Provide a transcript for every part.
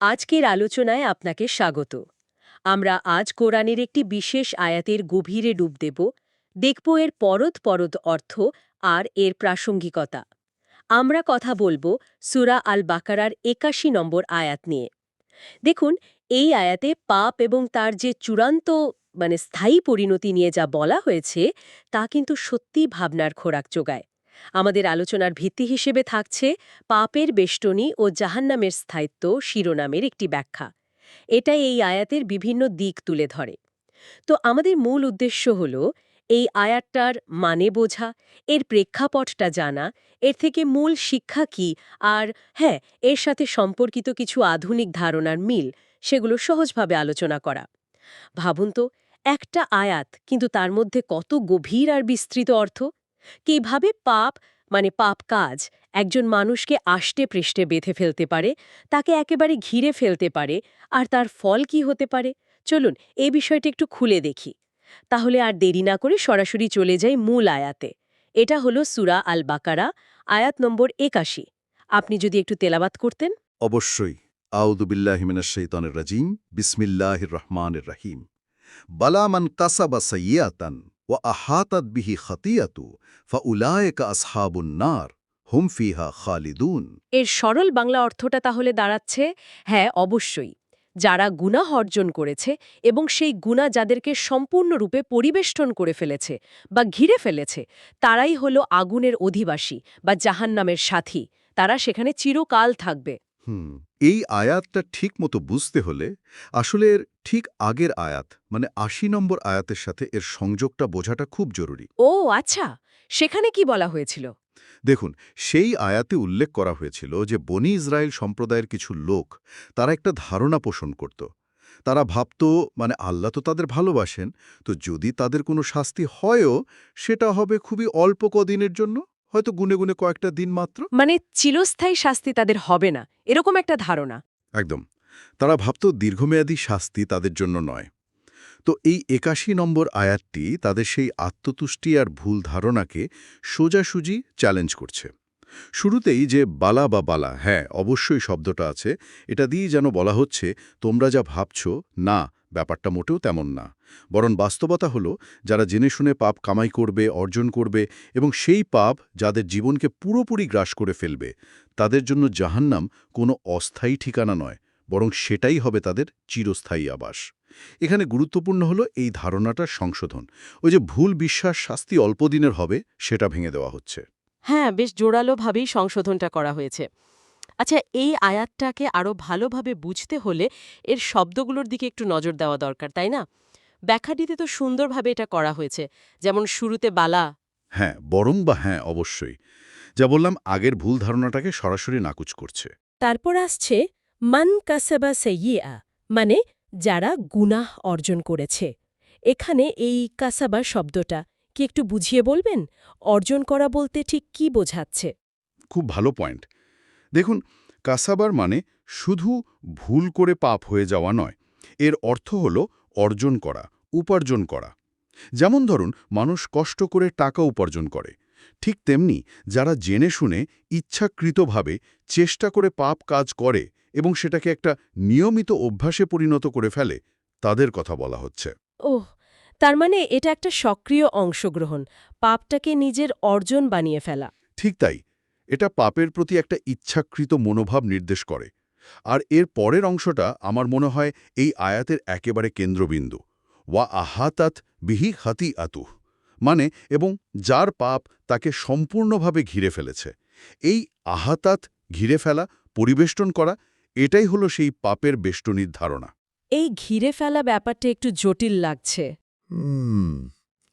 আজকের আলোচনায় আপনাকে স্বাগত। আমরা আজ কোরআনের একটি বিশেষ আয়াতের গভীরে ডুব দেব, দেখব এর পরত পরত অর্থ আর এর প্রাসঙ্গিকতা। আমরা কথা বলব সুরা আল বাকারার একাশি নম্বর আয়াত নিয়ে। দেখুন, এই আয়াতে পাপ এবং তার যে চূড়ান্ত মানে স্থায়ী পরিণতি নিয়ে যা বলা হয়েছে, তা কিন্তু সত্যি ভাবনার খোরাক যোগায়। আমাদের আলোচনার ভিত্তি হিসেবে থাকছে পাপের বেষ্টনী ও জাহান্নামের স্থায়িত্ব শিরোনামের একটি ব্যাখ্যা। এটা এই আয়াতের বিভিন্ন দিক তুলে ধরে। তো আমাদের মূল উদ্দেশ্য হল, এই আয়াতটার মানে বোঝা, এর প্রেক্ষাপটটা জানা, এর থেকে মূল শিক্ষা কি, আর হ্যাঁ এর সাথে সম্পর্কিত কিছু আধুনিক ধারণার মিল, সেগুলো সহজভাবে আলোচনা করা। ভাবুন তো, একটা আয়াত কিন্তু তার মধ্যে কত গভীর আর বিস্তৃত অর্থ? কীভাবে পাপ মানে পাপ কাজ, একজন মানুষকে আষ্টে পৃষ্ঠে বেঁধে ফেলতে পারে, তাকে একেবারে ঘিরে ফেলতে পারে, আর তার ফল কি হতে পারে? চলুন এই বিষয়টি একটু খুলে দেখি। তাহলে আর দেরি না করে সরাসরি চলে যাই মূল আয়াতে। এটা হলো সুরা আল বাকারা আয়াত নম্বর একাশি। আপনি যদি একটু তেলাবাত করতেন। অবশ্যই। আউদুবিল্লাহিমিনাশাইতানের রাজিম। বিসমিল্লাহির রহমানির রহিম। বালা মান কাসাবা সাইয়াতান ওয়া আহাতাত বিহি খাতিয়াতু ফাউলায়েকা আসহাবুন নার হুম ফিহা খালিদুন। এর সরল বাংলা অর্থটা তাহলে দাঁড়াচ্ছে হ্যাঁ অবশ্যই। যারা গুনাহ অর্জন করেছে এবং সেই গুণা যাদেরকে সম্পূর্ণরূপে পরিবেষ্টন করে ফেলেছে বা ঘিরে ফেলেছে তারাই হলো আগুনের অধিবাসী বা জাহান্নামের সাথী। তারা সেখানে চিরকাল থাকবে। হুম। এই আয়াতটা ঠিক মতো বুঝতে হলে আসলে এর ঠিক আগের আয়াত মানে আশি নম্বর আয়াতের সাথে এর সংযোগটা বোঝাটা খুব জরুরি। ও আচ্ছা। সেখানে কি বলা হয়েছিল? দেখুন সেই আয়াতে উল্লেখ করা হয়েছিল যে বনি ইসরায়েল সম্প্রদায়ের কিছু লোক তারা একটা ধারণা পোষণ করত। তারা ভাবত মানে আল্লাহ তো তাদের ভালোবাসেন তো যদি তাদের কোনো শাস্তি হয়ও সেটা হবে খুবই অল্প কদিনের জন্য। হয়তো গুনে গুনে কয়েকটা দিন মাত্র? মানে চিরস্থায়ী শাস্তি তাদের হবে না। এরকম একটা ধারণা। একদম। তারা ভাবত দীর্ঘমেয়াদী শাস্তি তাদের জন্য নয়। তো এই একাশি নম্বর আয়াতটি তাদের সেই আত্মতুষ্টি আর ভুল ধারণাকে সোজাসুজি চ্যালেঞ্জ করছে। শুরুতেই যে বালা বা বালা হ্যাঁ অবশ্যই শব্দটা আছে এটা দিয়েই যেন বলা হচ্ছে তোমরা যা ভাবছ না ব্যাপারটা মোটেও তেমন না। বরং বাস্তবতা হলো, যারা জেনে শুনে পাপ কামাই করবে, অর্জন করবে এবং সেই পাপ যাদের জীবনকে পুরোপুরি গ্রাস করে ফেলবে, তাদের জন্য জাহান্নাম কোনো অস্থায়ী ঠিকানা নয়, বরং সেটাই হবে তাদের চিরস্থায়ী আবাস। এখানে গুরুত্বপূর্ণ হলো এই ধারণাটার সংশোধন। ওই যে ভুল বিশ্বাস শাস্তি অল্প দিনের হবে, সেটা ভেঙে দেওয়া হচ্ছে। হ্যাঁ বেশ জোরালোভাবেই সংশোধনটা করা হয়েছে। আচ্ছা এই আয়াতটাকে আরও ভালোভাবে বুঝতে হলে এর শব্দগুলোর দিকে একটু নজর দেওয়া দরকার তাই না? ব্যাখ্যাটিতে তো সুন্দরভাবে এটা করা হয়েছে যেমন শুরুতে বালা। হ্যাঁ বরং বা হ্যাঁ অবশ্যই। যা বললাম আগের ভুল ধারণাটাকে সরাসরি নাকুচ করছে। তারপর আসছে মান কাসাবা সেইয়া মানে যারা গুনাহ অর্জন করেছে। এখানে এই কাসাবা শব্দটা কি একটু বুঝিয়ে বলবেন? অর্জন করা বলতে ঠিক কি বোঝাচ্ছে? খুব ভালো পয়েন্ট। দেখুন কাসাবার মানে শুধু ভুল করে পাপ হয়ে যাওয়া নয় এর অর্থ হল অর্জন করা উপার্জন করা। যেমন ধরুন মানুষ কষ্ট করে টাকা উপার্জন করে। ঠিক তেমনি যারা জেনে শুনে ইচ্ছাকৃতভাবে চেষ্টা করে পাপ কাজ করে এবং সেটাকে একটা নিয়মিত অভ্যাসে পরিণত করে ফেলে তাদের কথা বলা হচ্ছে। ওহ তার মানে এটা একটা সক্রিয় অংশগ্রহণ পাপটাকে নিজের অর্জন বানিয়ে ফেলা। ঠিক তাই এটা পাপের প্রতি একটা ইচ্ছাকৃত মনোভাব নির্দেশ করে। আর এর পরের অংশটা আমার মনে হয় এই আয়াতের একেবারে কেন্দ্রবিন্দু। ওয়া আহাতাত বিহি হাতি আতু মানে এবং যার পাপ তাকে সম্পূর্ণভাবে ঘিরে ফেলেছে। এই আহাতাত ঘিরে ফেলা পরিবেষ্টন করা এটাই হলো সেই পাপের বেষ্টনীর ধারণা। এই ঘিরে ফেলা ব্যাপারটা একটু জটিল লাগছে। হুম।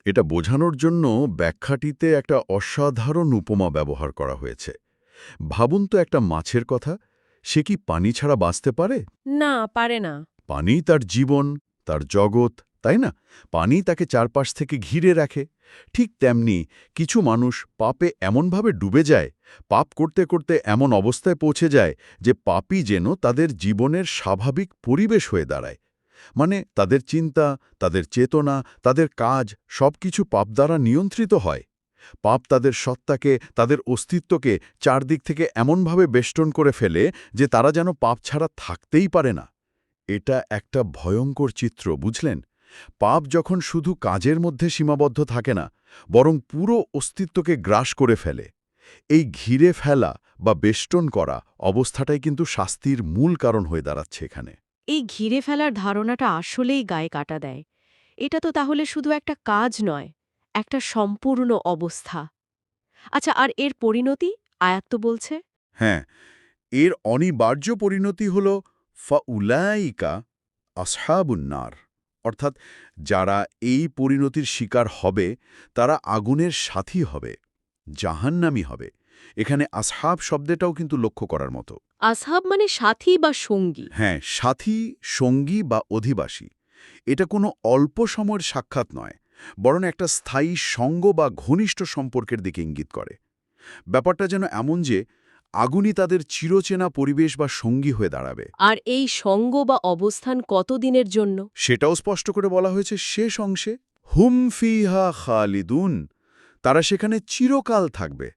এটা বোঝানোর জন্য ব্যাখ্যাটিতে একটা অসাধারণ উপমা ব্যবহার করা হয়েছে। ভাবুন তো একটা মাছের কথা সে কি পানি ছাড়া বাঁচতে পারে? না পারে না। পানি তার জীবন তার জগৎ তাই না? পানি তাকে চারপাশ থেকে ঘিরে রাখে। ঠিক তেমনি কিছু মানুষ পাপে এমনভাবে ডুবে যায় পাপ করতে করতে এমন অবস্থায় পৌঁছে যায় যে পাপই যেন তাদের জীবনের স্বাভাবিক পরিবেশ হয়ে দাঁড়ায়। মানে তাদের চিন্তা, তাদের চেতনা, তাদের কাজ সবকিছু পাপ দ্বারা নিয়ন্ত্রিত হয়। পাপ তাদের সত্তাকে, তাদের অস্তিত্বকে চারদিক থেকে এমনভাবে বেষ্টন করে ফেলে যে তারা যেন পাপ ছাড়া থাকতেই পারে না। এটা একটা ভয়ঙ্কর চিত্র, বুঝলেন? পাপ যখন শুধু কাজের মধ্যে সীমাবদ্ধ থাকে না, বরং পুরো অস্তিত্বকে গ্রাস করে ফেলে। এই ঘিরে ফেলা বা বেষ্টন করা অবস্থাটাই কিন্তু শাস্তির মূল কারণ হয়ে দাঁড়াচ্ছে এখানে। এই ঘিরে ফেলার ধারণাটা আসলেই গায়ে কাটা দেয়। এটা তো তাহলে শুধু একটা কাজ নয়, একটা সম্পূর্ণ অবস্থা। আচ্ছা আর এর পরিণতি? আয়াত বলছে। হ্যাঁ এর অনিবার্য পরিণতি হল, ফাউলাইকা আসহাবুন্নার অর্থাৎ যারা এই পরিণতির শিকার হবে, তারা আগুনের সাথী হবে, জাহান্নামি হবে। এখানে আসহাব শব্দটাও কিন্তু লক্ষ্য করার মতো। আসহাব মানে সাথী বা সঙ্গী। হ্যাঁ সাথী সঙ্গী বা অধিবাসী। এটা কোনো অল্প সময়ের সাক্ষাৎ নয় বরং একটা স্থায়ী সঙ্গ বা ঘনিষ্ঠ সম্পর্কের দিকে ইঙ্গিত করে। ব্যাপারটা যেন এমন যে আগুনই তাদের চিরচেনা পরিবেশ বা সঙ্গী হয়ে দাঁড়াবে। আর এই সঙ্গ বা অবস্থান কতদিনের জন্য? সেটাও স্পষ্ট করে বলা হয়েছে শেষ অংশে। হুম ফিহা খালিদুন তারা সেখানে চিরকাল থাকবে।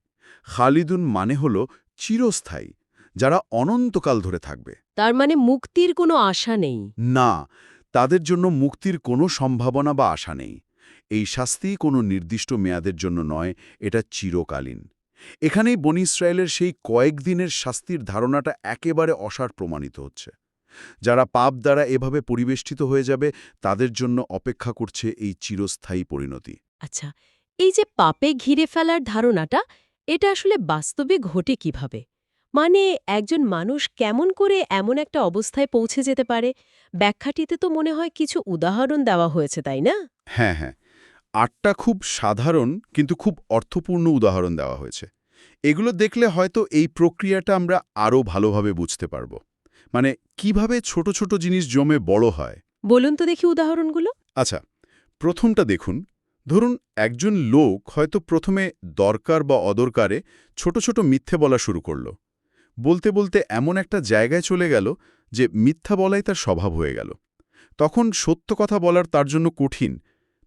খালিদুন মানে হল চিরস্থায়ী যারা অনন্তকাল ধরে থাকবে। তার মানে মুক্তির কোনো আশা নেই। না তাদের জন্য মুক্তির কোনো সম্ভাবনা বা আশা নেই। এই শাস্তি কোনো নির্দিষ্ট মেয়াদের জন্য নয় এটা চিরকালীন। এখানেই বনি ইসরায়েলের সেই কয়েকদিনের শাস্তির ধারণাটা একেবারে অসার প্রমাণিত হচ্ছে। যারা পাপ দ্বারা এভাবে পরিবেষ্টিত হয়ে যাবে তাদের জন্য অপেক্ষা করছে এই চিরস্থায়ী পরিণতি। আচ্ছা এই যে পাপে ঘিরে ফেলার ধারণাটা এটা আসলে বাস্তবে ঘটে কীভাবে? মানে একজন মানুষ কেমন করে এমন একটা অবস্থায় পৌঁছে যেতে পারে? ব্যাখ্যাটিতে তো মনে হয় কিছু উদাহরণ দেওয়া হয়েছে তাই না? হ্যাঁ হ্যাঁ। আটটা খুব সাধারণ কিন্তু খুব অর্থপূর্ণ উদাহরণ দেওয়া হয়েছে। এগুলো দেখলে হয়তো এই প্রক্রিয়াটা আমরা আরও ভালোভাবে বুঝতে পারব। মানে কীভাবে ছোট ছোট জিনিস জমে বড় হয়? বলুন তো দেখি উদাহরণগুলো। আচ্ছা প্রথমটা দেখুন ধরুন একজন লোক হয়তো প্রথমে দরকার বা অদরকারে ছোট ছোট মিথ্যে বলা শুরু করল। বলতে বলতে এমন একটা জায়গায় চলে গেল যে মিথ্যা বলাই তার স্বভাব হয়ে গেল। তখন সত্য কথা বলার তার জন্য কঠিন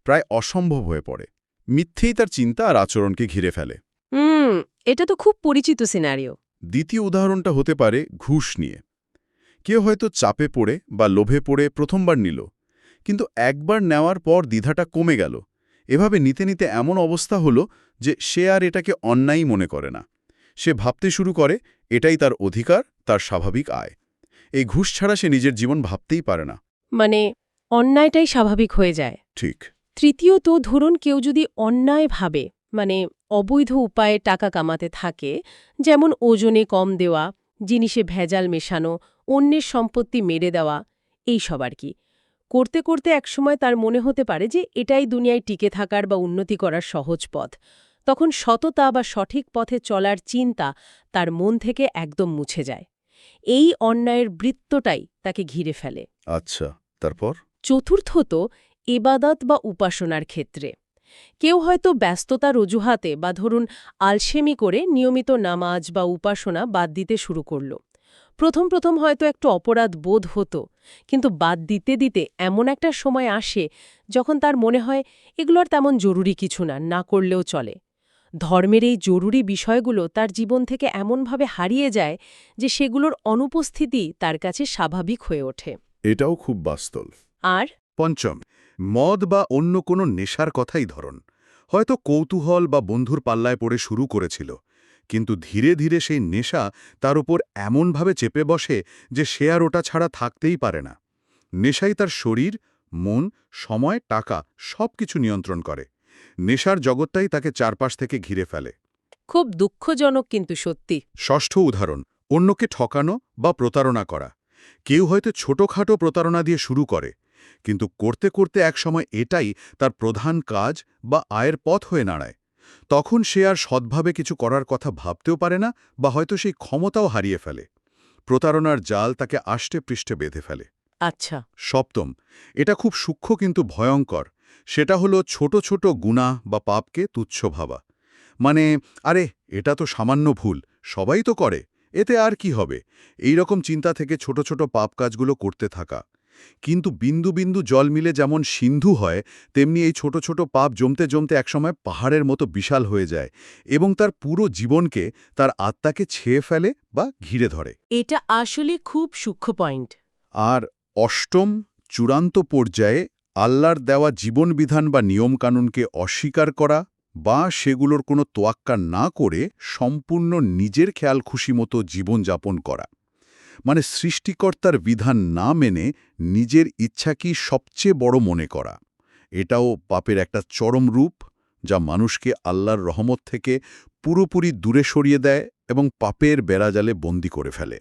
প্রায় অসম্ভব হয়ে পড়ে। মিথ্যেই তার চিন্তা আর আচরণকে ঘিরে ফেলে। হুম এটা তো খুব পরিচিত সিনারিও দ্বিতীয় উদাহরণটা হতে পারে ঘুষ নিয়ে। কেউ হয়তো চাপে পড়ে বা লোভে পড়ে প্রথমবার নিল কিন্তু একবার নেওয়ার পর দ্বিধাটা কমে গেল। এভাবে নিতে নিতে এমন অবস্থা হলো যে সে আর এটাকে অন্যায়ই মনে করে না। সে ভাবতে শুরু করে এটাই তার অধিকার তার স্বাভাবিক আয়। এই ঘুষ ছাড়া সে নিজের জীবন ভাবতেই পারে না। মানে অন্যায়টাই স্বাভাবিক হয়ে যায়। ঠিক। তৃতীয়ত ধরুন কেউ যদি অন্যায় ভাবে মানে অবৈধ উপায়ে টাকা কামাতে থাকে যেমন ওজনে কম দেওয়া জিনিসে ভেজাল মেশানো অন্যের সম্পত্তি মেরে দেওয়া এই সব আর কি। করতে করতে একসময় তার মনে হতে পারে যে এটাই দুনিয়ায় টিকে থাকার বা উন্নতি করার সহজ পথ। তখন সততা বা সঠিক পথে চলার চিন্তা তার মন থেকে একদম মুছে যায়। এই অন্যায়ের বৃত্তটাই তাকে ঘিরে ফেলে। আচ্ছা তারপর? চতুর্থত এবাদত বা উপাসনার ক্ষেত্রে। কেউ হয়তো ব্যস্ততার অজুহাতে বা ধরুন আলসেমি করে নিয়মিত নামাজ বা উপাসনা বাদ দিতে শুরু করল। প্রথম প্রথম হয়তো একটু অপরাধ বোধ হতো কিন্তু বাদ দিতে দিতে এমন একটা সময় আসে যখন তার মনে হয় এগুলো আর তেমন জরুরি কিছু না না করলেও চলে। ধর্মের এই জরুরি বিষয়গুলো তার জীবন থেকে এমনভাবে হারিয়ে যায় যে সেগুলোর অনুপস্থিতি তার কাছে স্বাভাবিক হয়ে ওঠে। এটাও খুব বাস্তব। আর? পঞ্চম মদ বা অন্য কোনো নেশার কথাই ধরন। হয়তো কৌতূহল বা বন্ধুর পাল্লায় পড়ে শুরু করেছিল কিন্তু ধীরে ধীরে সেই নেশা তার উপর এমনভাবে চেপে বসে যে সে আর ওটা ছাড়া থাকতেই পারে না। নেশাই তার শরীর মন সময় টাকা সব কিছু নিয়ন্ত্রণ করে। নেশার জগৎটাই তাকে চারপাশ থেকে ঘিরে ফেলে। খুব দুঃখজনক কিন্তু সত্যি। ষষ্ঠ উদাহরণ অন্যকে ঠকানো বা প্রতারণা করা। কেউ হয়তো ছোটখাটো প্রতারণা দিয়ে শুরু করে কিন্তু করতে করতে একসময় এটাই তার প্রধান কাজ বা আয়ের পথ হয়ে দাঁড়ায়। তখন সে আর সদ্ভাবে কিছু করার কথা ভাবতেও পারে না বা হয়তো সেই ক্ষমতাও হারিয়ে ফেলে। প্রতারণার জাল তাকে আষ্টে পৃষ্ঠে বেঁধে ফেলে। আচ্ছা। সপ্তম এটা খুব সূক্ষ্ম কিন্তু ভয়ঙ্কর। সেটা হলো ছোট ছোট গুণা বা পাপকে তুচ্ছ ভাবা। মানে আরে এটা তো সামান্য ভুল সবাই তো করে এতে আর কি হবে? এই রকম চিন্তা থেকে ছোট ছোট পাপ কাজগুলো করতে থাকা। কিন্তু বিন্দু বিন্দু জল মিলে যেমন সিন্ধু হয় তেমনি এই ছোট ছোট পাপ জমতে জমতে একসময় পাহাড়ের মতো বিশাল হয়ে যায় এবং তার পুরো জীবনকে তার আত্মাকে ছেয়ে ফেলে বা ঘিরে ধরে। এটা আসলে খুব সূক্ষ্ম পয়েন্ট। আর অষ্টম চূড়ান্ত পর্যায়ে আল্লাহর দেওয়া জীবনবিধান বা নিয়মকানুনকে অস্বীকার করা বা সেগুলোর কোনো তোয়াক্কা না করে সম্পূর্ণ নিজের খেয়াল খুশি মতো জীবনযাপন করা। মানে সৃষ্টিকর্তার বিধান না মেনে নিজের ইচ্ছাকেই সবচেয়ে বড় মনে করা। এটাও পাপের একটা চরম রূপ, যা মানুষকে আল্লাহর রহমত থেকে পুরোপুরি দূরে সরিয়ে দেয় এবং পাপের বেড়াজালে বন্দি করে ফেলে।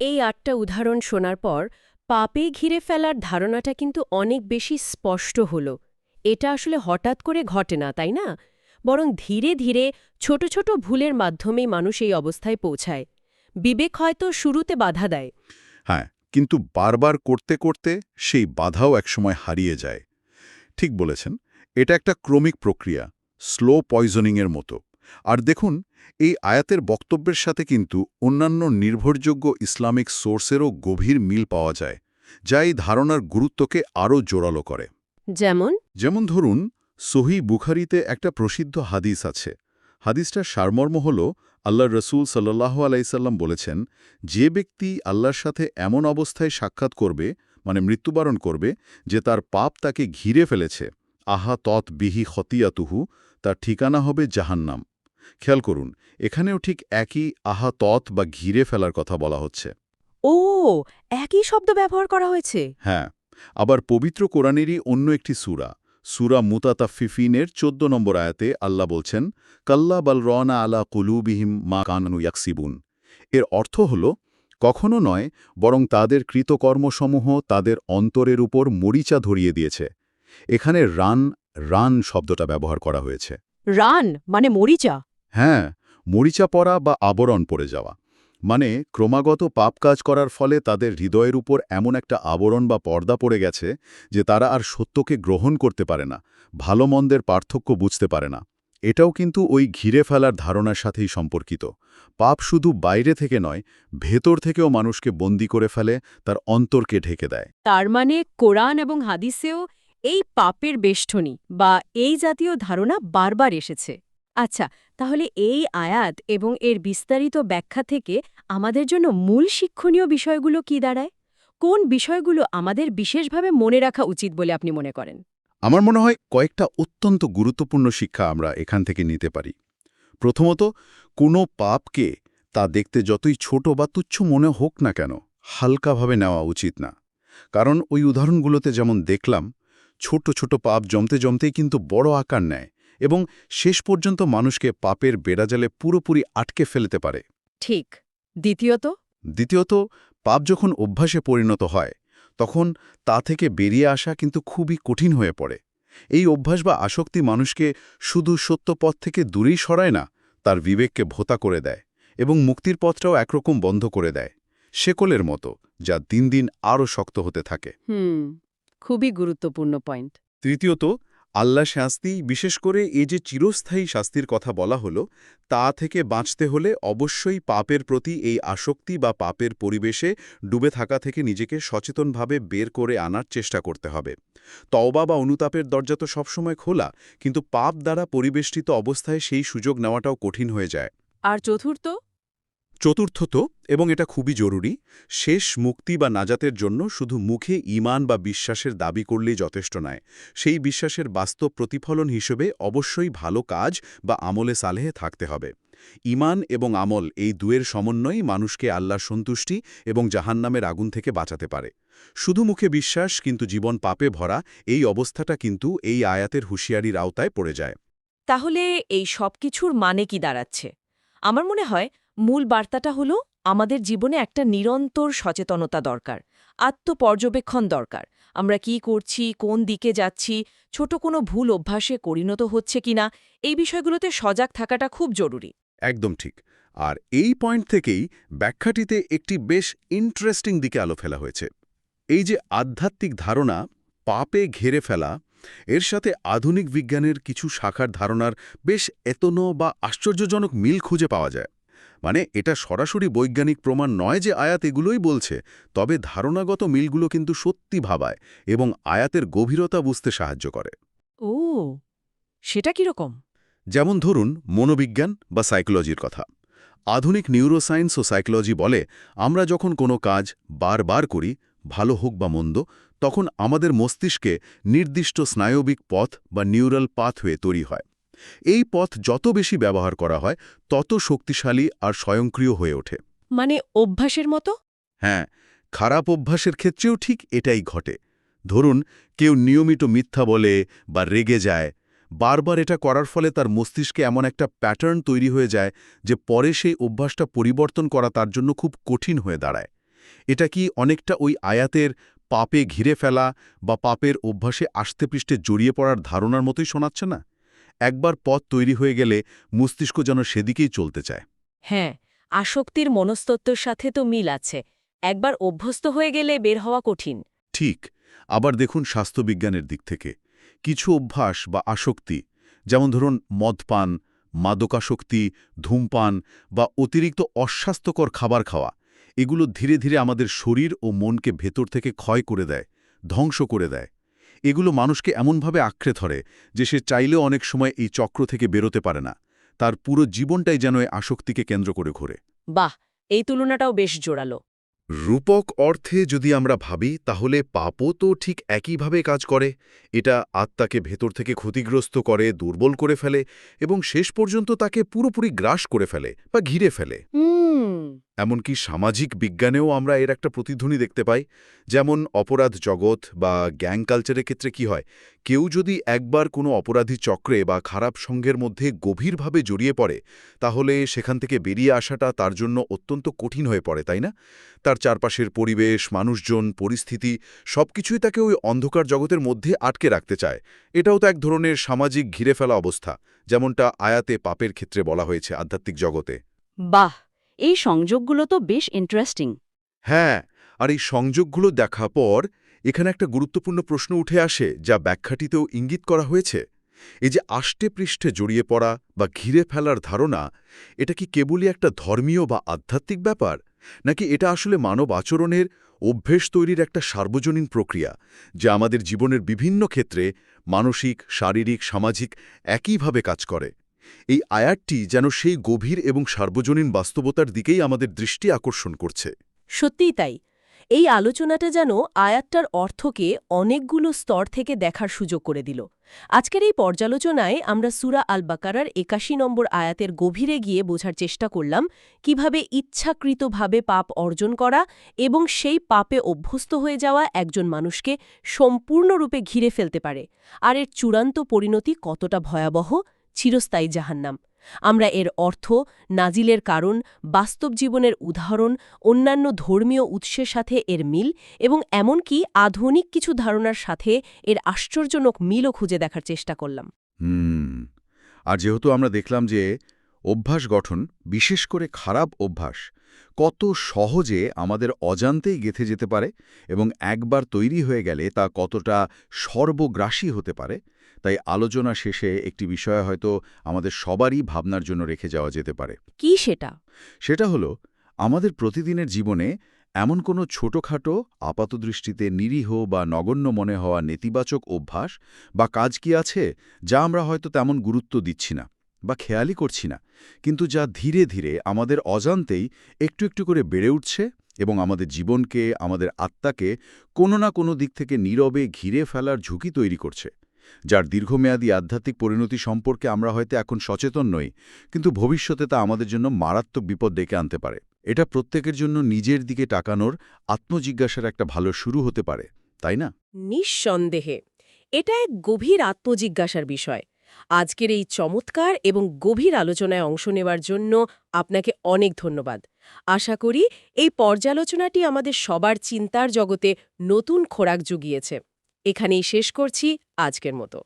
এই আটটা উদাহরণ শোনার পর পাপে ঘিরে ফেলার ধারণাটা কিন্তু অনেক বেশি স্পষ্ট হল। এটা আসলে হঠাৎ করে ঘটে না, তাই না? বরং ধীরে ধীরে ছোট ছোট ভুলের মাধ্যমেই মানুষ এই অবস্থায় পৌঁছায়। বিবেক হয়তো শুরুতে বাধা দেয়। হ্যাঁ কিন্তু বারবার করতে করতে সেই বাধাও একসময় হারিয়ে যায়। ঠিক বলেছেন এটা একটা ক্রমিক প্রক্রিয়া স্লো পয়জনিংয়ের মতো। আর দেখুন এই আয়াতের বক্তব্যের সাথে কিন্তু অন্যান্য নির্ভরযোগ্য ইসলামিক সোর্সেরও গভীর মিল পাওয়া যায় যা এই ধারণার গুরুত্বকে আরও জোরালো করে। যেমন? যেমন ধরুন সহি বুখারিতে একটা প্রসিদ্ধ হাদিস আছে। হাদিসটার সারমর্ম হল আল্লাহ রসুল সাল্লাহ আলাইসাল্লাম বলেছেন যে ব্যক্তি আল্লাহর সাথে এমন অবস্থায় সাক্ষাৎ করবে মানে মৃত্যুবরণ করবে যে তার পাপ তাকে ঘিরে ফেলেছে আহা তৎ বিহি খতিয়াতুহু তার ঠিকানা হবে জাহান্নাম। খেয়াল করুন এখানেও ঠিক একই আহা তৎ বা ঘিরে ফেলার কথা বলা হচ্ছে। ও একই শব্দ ব্যবহার করা হয়েছে। হ্যাঁ আবার পবিত্র কোরআনেরই অন্য একটি সুরা সুরা মুতাতাফিফিনের চোদ্দ নম্বর আয়াতে আল্লাহ বলছেন কাল্লা বাল রনা আলা কুলুবিহিম মা কানানু ইয়াকসিবুন। এর অর্থ হল কখনো নয় বরং তাদের কৃতকর্মসমূহ তাদের অন্তরের উপর মরিচা ধরিয়ে দিয়েছে। এখানে রান রান শব্দটা ব্যবহার করা হয়েছে। রান মানে মরিচা? হ্যাঁ মরিচা পড়া বা আবরণ পড়ে যাওয়া। মানে ক্রমাগত পাপ কাজ করার ফলে তাদের হৃদয়ের উপর এমন একটা আবরণ বা পর্দা পড়ে গেছে যে তারা আর সত্যকে গ্রহণ করতে পারে না ভালো মন্দের পার্থক্য বুঝতে পারে না। এটাও কিন্তু ওই ঘিরে ফেলার ধারণার সাথেই সম্পর্কিত। পাপ শুধু বাইরে থেকে নয়, ভেতর থেকেও মানুষকে বন্দি করে ফেলে, তার অন্তরকে ঢেকে দেয়। তার মানে কোরআন এবং হাদিসেও এই পাপের বেষ্টনী বা এই জাতীয় ধারণা বারবার এসেছে। আচ্ছা তাহলে এই আয়াত এবং এর বিস্তারিত ব্যাখ্যা থেকে আমাদের জন্য মূল শিক্ষণীয় বিষয়গুলো কি দাঁড়ায়? কোন বিষয়গুলো আমাদের বিশেষভাবে মনে রাখা উচিত বলে আপনি মনে করেন? আমার মনে হয় কয়েকটা অত্যন্ত গুরুত্বপূর্ণ শিক্ষা আমরা এখান থেকে নিতে পারি। প্রথমত, কোনো পাপকে তা দেখতে যতই ছোট বা তুচ্ছ মনে হোক না কেন, হালকাভাবে নেওয়া উচিত না। কারণ ওই উদাহরণগুলোতে যেমন দেখলাম, ছোট ছোট পাপ জমতে জমতেই কিন্তু বড় আকার নেয়। এবং শেষ পর্যন্ত মানুষকে পাপের বেড়াজালে পুরোপুরি আটকে ফেলতে পারে। ঠিক। দ্বিতীয়ত? দ্বিতীয়ত পাপ যখন অভ্যাসে পরিণত হয় তখন তা থেকে বেরিয়ে আসা কিন্তু খুবই কঠিন হয়ে পড়ে। এই অভ্যাস বা আসক্তি মানুষকে শুধু সত্য পথ থেকে দূরেই সরায় না তার বিবেককে ভোতা করে দেয় এবং মুক্তির পথটাও একরকম বন্ধ করে দেয় শেকলের মতো যা দিন দিন আরও শক্ত হতে থাকে। হুম খুবই গুরুত্বপূর্ণ পয়েন্ট। তৃতীয়ত আল্লাহ শাস্তি, বিশেষ করে এ যে চিরস্থায়ী শাস্তির কথা বলা হলো, তা থেকে বাঁচতে হলে অবশ্যই পাপের প্রতি এই আসক্তি বা পাপের পরিবেশে ডুবে থাকা থেকে নিজেকে সচেতনভাবে বের করে আনার চেষ্টা করতে হবে। তওবা বা অনুতাপের দরজা তো সবসময় খোলা, কিন্তু পাপ দ্বারা পরিবেষ্টিত অবস্থায় সেই সুযোগ নেওয়াটাও কঠিন হয়ে যায়। আর চতুর্থ চতুর্থত, এবং এটা খুবই জরুরি, শেষ মুক্তি বা নাজাতের জন্য শুধু মুখে ঈমান বা বিশ্বাসের দাবি করলেই যথেষ্ট নয়। সেই বিশ্বাসের বাস্তব প্রতিফলন হিসেবে অবশ্যই ভালো কাজ বা আমলে সালেহে থাকতে হবে। ঈমান এবং আমল এই দুয়ের সমন্বয়ই মানুষকে আল্লাহর সন্তুষ্টি এবং জাহান্নামের আগুন থেকে বাঁচাতে পারে। শুধু মুখে বিশ্বাস কিন্তু জীবন পাপে ভরা, এই অবস্থাটা কিন্তু এই আয়াতের হুঁশিয়ারির আওতায় পড়ে যায়। তাহলে এই সব কিছুর মানে কি দাঁড়াচ্ছে? আমার মনে হয় মূল বার্তাটা হলো, আমাদের জীবনে একটা নিরন্তর সচেতনতা দরকার, আত্মপর্যবেক্ষণ দরকার। আমরা কি করছি, কোন দিকে যাচ্ছি, ছোট কোনো ভুল অভ্যাসে পরিণত হচ্ছে কিনা এই বিষয়গুলোতে সজাগ থাকাটা খুব জরুরি। একদম ঠিক। আর এই পয়েন্ট থেকেই ব্যাখ্যাটিতে একটি বেশ ইন্টারেস্টিং দিকে আলো ফেলা হয়েছে। এই যে আধ্যাত্মিক ধারণা পাপে ঘেরে ফেলা, এর সাথে আধুনিক বিজ্ঞানের কিছু শাখার ধারণার বেশ এতন বা আশ্চর্যজনক মিল খুঁজে পাওয়া যায়। মানে এটা সরাসরি বৈজ্ঞানিক প্রমাণ নয় যে আয়াত এগুলোই বলছে তবে ধারণাগত মিলগুলো কিন্তু সত্যি ভাবায় এবং আয়াতের গভীরতা বুঝতে সাহায্য করে। ও সেটা কীরকম? যেমন ধরুন মনোবিজ্ঞান বা সাইকোলজির কথা। আধুনিক নিউরোসায়েন্স ও সাইকোলজি বলে আমরা যখন কোনো কাজ বারবার করি ভালো হোক বা মন্দ তখন আমাদের মস্তিষ্কে নির্দিষ্ট স্নায়বিক পথ বা নিউরাল পাথওয়ে তৈরি হয়। এই পথ যত বেশি ব্যবহার করা হয় তত শক্তিশালী আর স্বয়ংক্রিয় হয়ে ওঠে। মানে অভ্যাসের মতো? হ্যাঁ খারাপ অভ্যাসের ক্ষেত্রেও ঠিক এটাই ঘটে। ধরুন কেউ নিয়মিত মিথ্যা বলে বা রেগে যায়। বারবার এটা করার ফলে তার মস্তিষ্কে এমন একটা প্যাটার্ন তৈরি হয়ে যায় যে পরে সেই অভ্যাসটা পরিবর্তন করা তার জন্য খুব কঠিন হয়ে দাঁড়ায়। এটা কি অনেকটা ওই আয়াতের পাপে ঘিরে ফেলা বা পাপের অভ্যাসে আস্তে পৃষ্ঠে জড়িয়ে পড়ার ধারণার মতোই শোনাচ্ছে না? একবার পথ তৈরি হয়ে গেলে মস্তিষ্ক যেন সেদিকেই চলতে চায়। হ্যাঁ আসক্তির মনস্তত্ত্বের সাথে তো মিল আছে। একবার অভ্যস্ত হয়ে গেলে বের হওয়া কঠিন। ঠিক আবার দেখুন স্বাস্থ্যবিজ্ঞানের দিক থেকে। কিছু অভ্যাস বা আসক্তি যেমন ধরুন মদপান মাদকাসক্তি ধূমপান বা অতিরিক্ত অস্বাস্থ্যকর খাবার খাওয়া এগুলো ধীরে ধীরে আমাদের শরীর ও মনকে ভেতর থেকে ক্ষয় করে দেয় ধ্বংস করে দেয়। এগুলো মানুষকে এমনভাবে আঁকড়ে ধরে যে সে চাইলেও অনেক সময় এই চক্র থেকে বেরোতে পারে না। তার পুরো জীবনটাই যেন এই আসক্তিকে কেন্দ্র করে ঘোরে। বাহ এই তুলনাটাও বেশ জোরালো। রূপক অর্থে যদি আমরা ভাবি তাহলে পাপও তো ঠিক একইভাবে কাজ করে। এটা আত্মাকে ভেতর থেকে ক্ষতিগ্রস্ত করে দুর্বল করে ফেলে এবং শেষ পর্যন্ত তাকে পুরোপুরি গ্রাস করে ফেলে বা ঘিরে ফেলে। এমনকি সামাজিক বিজ্ঞানেও আমরা এর একটা প্রতিধ্বনি দেখতে পাই, যেমন অপরাধ জগৎ বা গ্যাং কালচারের ক্ষেত্রে কি হয়? কেউ যদি একবার কোনো অপরাধী চক্রে বা খারাপ সঙ্গের মধ্যে গভীরভাবে জড়িয়ে পড়ে, তাহলে সেখান থেকে বেরিয়ে আসাটা তার জন্য অত্যন্ত কঠিন হয়ে পড়ে, তাই না? তার চারপাশের পরিবেশ, মানুষজন, পরিস্থিতি, সবকিছুই তাকে ওই অন্ধকার জগতের মধ্যে আটকে রাখতে চায়। এটাও তো এক ধরনের সামাজিক ঘিরে ফেলা অবস্থা, যেমনটা আয়াতে পাপের ক্ষেত্রে বলা হয়েছে আধ্যাত্মিক জগতে। বাহ! এই সংযোগগুলো তো বেশ ইন্টারেস্টিং হ্যাঁ আর এই সংযোগগুলো দেখা পর এখানে একটা গুরুত্বপূর্ণ প্রশ্ন উঠে আসে যা ব্যাখ্যাটিতেও ইঙ্গিত করা হয়েছে। এই যে আষ্টে পৃষ্ঠে জড়িয়ে পড়া বা ঘিরে ফেলার ধারণা, এটা কি কেবলই একটা ধর্মীয় বা আধ্যাত্মিক ব্যাপার? নাকি এটা আসলে মানব আচরণের অভ্যেস তৈরির একটা সার্বজনীন প্রক্রিয়া, যা আমাদের জীবনের বিভিন্ন ক্ষেত্রে মানসিক, শারীরিক, সামাজিক একইভাবে কাজ করে? এই আয়াতটি যেন সেই গভীর এবং সার্বজনীন বাস্তবতার দিকেই আমাদের দৃষ্টি আকর্ষণ করছে। সত্যিই তাই। এই আলোচনাটা যেন আয়াতটার অর্থকে অনেকগুলো স্তর থেকে দেখার সুযোগ করে দিল। আজকের এই পর্যালোচনায় আমরা সুরা আল বাকারার একাশি নম্বর আয়াতের গভীরে গিয়ে বোঝার চেষ্টা করলাম, কীভাবে ইচ্ছাকৃতভাবে পাপ অর্জন করা এবং সেই পাপে অভ্যস্ত হয়ে যাওয়া একজন মানুষকে সম্পূর্ণরূপে ঘিরে ফেলতে পারে। আর এর চূড়ান্ত পরিণতি কতটা ভয়াবহ? চিরস্থায়ী জাহান্নাম। আমরা এর অর্থ নাজিলের কারণ, বাস্তব জীবনের উদাহরণ, অন্যান্য ধর্মীয় উৎসের সাথে এর মিল এবং এমনকি আধুনিক কিছু ধারণার সাথে এর আশ্চর্যজনক মিলও খুঁজে দেখার চেষ্টা করলাম। আর যেহেতু আমরা দেখলাম যে অভ্যাস গঠন, বিশেষ করে খারাপ অভ্যাস, কত সহজে আমাদের অজান্তেই গেথে যেতে পারে এবং একবার তৈরি হয়ে গেলে তা কতটা সর্বগ্রাসী হতে পারে তাই আলোচনা শেষে একটি বিষয় হয়তো আমাদের সবারই ভাবনার জন্য রেখে যাওয়া যেতে পারে। কি সেটা? সেটা হলো আমাদের প্রতিদিনের জীবনে এমন কোনো ছোটখাটো আপাতদৃষ্টিতে নিরীহ বা নগণ্য মনে হওয়া নেতিবাচক অভ্যাস বা কাজ কি আছে যা আমরা হয়তো তেমন গুরুত্ব দিচ্ছি না বা খেয়ালই করছি না কিন্তু যা ধীরে ধীরে আমাদের অজান্তেই একটু একটু করে বেড়ে উঠছে এবং আমাদের জীবনকে আমাদের আত্মাকে কোনো না কোনো দিক থেকে নীরবে ঘিরে ফেলার ঝুঁকি তৈরি করছে। যার দীর্ঘমেয়াদী আধ্যাত্মিক পরিণতি সম্পর্কে আমরা হয়তো এখন সচেতন নই, কিন্তু ভবিষ্যতে তা আমাদের জন্য মারাত্মক বিপদ ডেকে আনতে পারে। এটা প্রত্যেকের জন্য নিজের দিকে টাকানোর আত্মজিজ্ঞাসার একটা ভালো শুরু হতে পারে, তাই না? নিঃসন্দেহে। এটা এক গভীর আত্মজিজ্ঞাসার বিষয়। আজকের এই চমৎকার এবং গভীর আলোচনায় অংশ নেওয়ার জন্য আপনাকে অনেক ধন্যবাদ। আশা করি এই পর্যালোচনাটি আমাদের সবার চিন্তার জগতে নতুন খোরাক জুগিয়েছে। এখানেই শেষ করছি আজকের মতো।